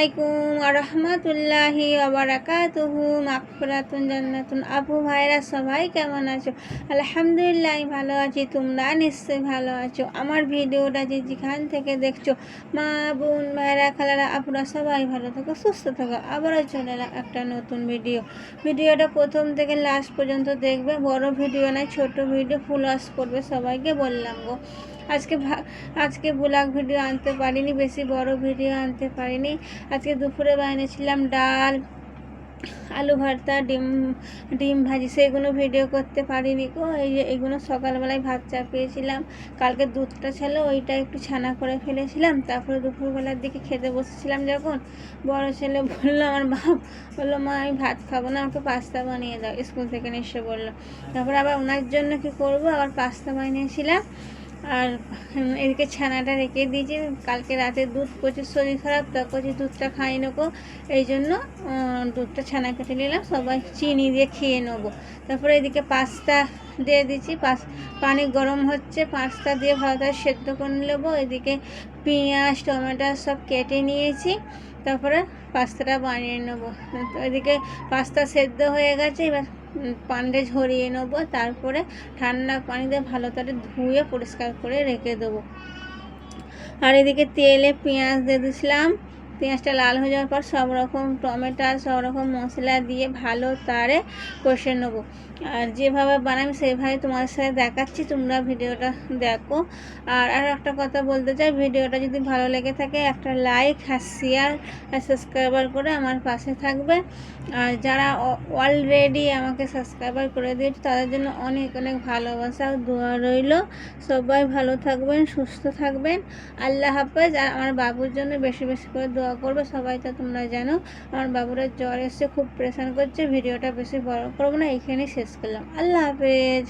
আলাইকুম রহমতুল্লাহি আবরাকাতুহু মাগফিরাতুন, জান্নাতুন। আপু ভাইরা সবাই কেমন আছো? আলহামদুলিল্লাহ ভালো আছি, তোমরা নিশ্চয়ই ভালো আছো। আমার ভিডিওটা যে যেখান থেকে দেখছ, মা, বোন ভাইরা খালারা, আপুরা, সবাই ভালো থাকো, সুস্থ থাকো। আবারও চলে এলাম একটা নতুন ভিডিও। ভিডিওটা প্রথম থেকে লাস্ট পর্যন্ত দেখবে, বড় ভিডিও নয়, ছোট ভিডিও, ফুল ওয়াশ করবে সবাইকে বললাম গো। আজকে আজকে ব্লগ ভিডিও আনতে পারিনি, বেশি বড় ভিডিও আনতে পারিনি। আজকে দুপুরে বানিয়েছিলাম ডাল, আলু ভর্তা, ডিম ডিম ভাজি, সেগুলো ভিডিও করতে পারিনি গো। এই যে এগুলো সকালবেলায় ভাত চাপিয়েছিলাম। কালকে দুধটা ছিল, ওইটা একটু ছানা করে ফেলেছিলাম। তারপরে দুপুরবেলার দিকে খেতে বসেছিলাম যখন। বড় ছেলে বলল, আমার বাপ বলল, মা, আমি ভাত খাব না, আমাকে পাস্তা বানিয়ে দাও। স্কুল থেকে এসে বলল। তারপরে আবার ওনার জন্য কি করব? আবার পাস্তা বানিয়েছিলাম। আর এদিকে ছানাটা রেখে দিয়েছি। কালকে রাতে দুধ প্রচুর শরীর খারাপ, তা কচি দুধটা খাই নেব। এই জন্য দুধটা ছানা কেটে নিলাম, সবাই চিনি দিয়ে খেয়ে নেব। তারপরে এদিকে পাস্তা দিয়ে দিচ্ছি। পাস, পানি গরম হচ্ছে, পাস্তা দিয়ে ভালো করে সেদ্ধ করে নেব। এদিকে পেঁয়াজ, টমেটো সব কেটে নিয়েছি। তারপরে পাস্তাটা বানিয়ে নেব। এদিকে পাস্তা সেদ্ধ হয়ে গেছে, এবার উম, পান্ডে ঝরিয়ে নেব তারপরে ঠান্ডা পানিতে ভালো করে ধুয়ে পরিষ্কার করে রেখে দেবো। আর এদিকে তেলে পেঁয়াজ দিয়ে দিয়েছিলাম পেঁয়াজটা লাল হয়ে যাওয়ার পর সব রকম টমেটো সব রকম মশলা দিয়ে ভালো তারে কষে নেব। আর যেভাবে বানাই সেভাবে তোমাদের সাথে দেখাচ্ছি, তোমরা ভিডিওটা দেখো। আর আর একটা কথা বলতে চাই, ভিডিওটা যদি ভালো লেগে থাকে একটা লাইক আর শেয়ার আর সাবস্ক্রাইবার করে আমার পাশে থাকবে। আর যারা অলরেডি আমাকে সাবস্ক্রাইবার করে দিয়েছে, তাদের জন্য অনেক অনেক ভালোবাসা দোয়া রইল। সবাই ভালো থাকবেন, সুস্থ থাকবেন। আল্লাহ হাফেজ। আর আমার বাবুর জন্য বেশি বেশি করে দোয়া করবে সবাই তো তোমরা জানো। আমার বাবুরা জ্বর এসছে, খুব প্রেশান করছে, ভিডিওটা বেশি বড় করব না এখানেই শেষ করলাম। আল্লাহ হাফেজ।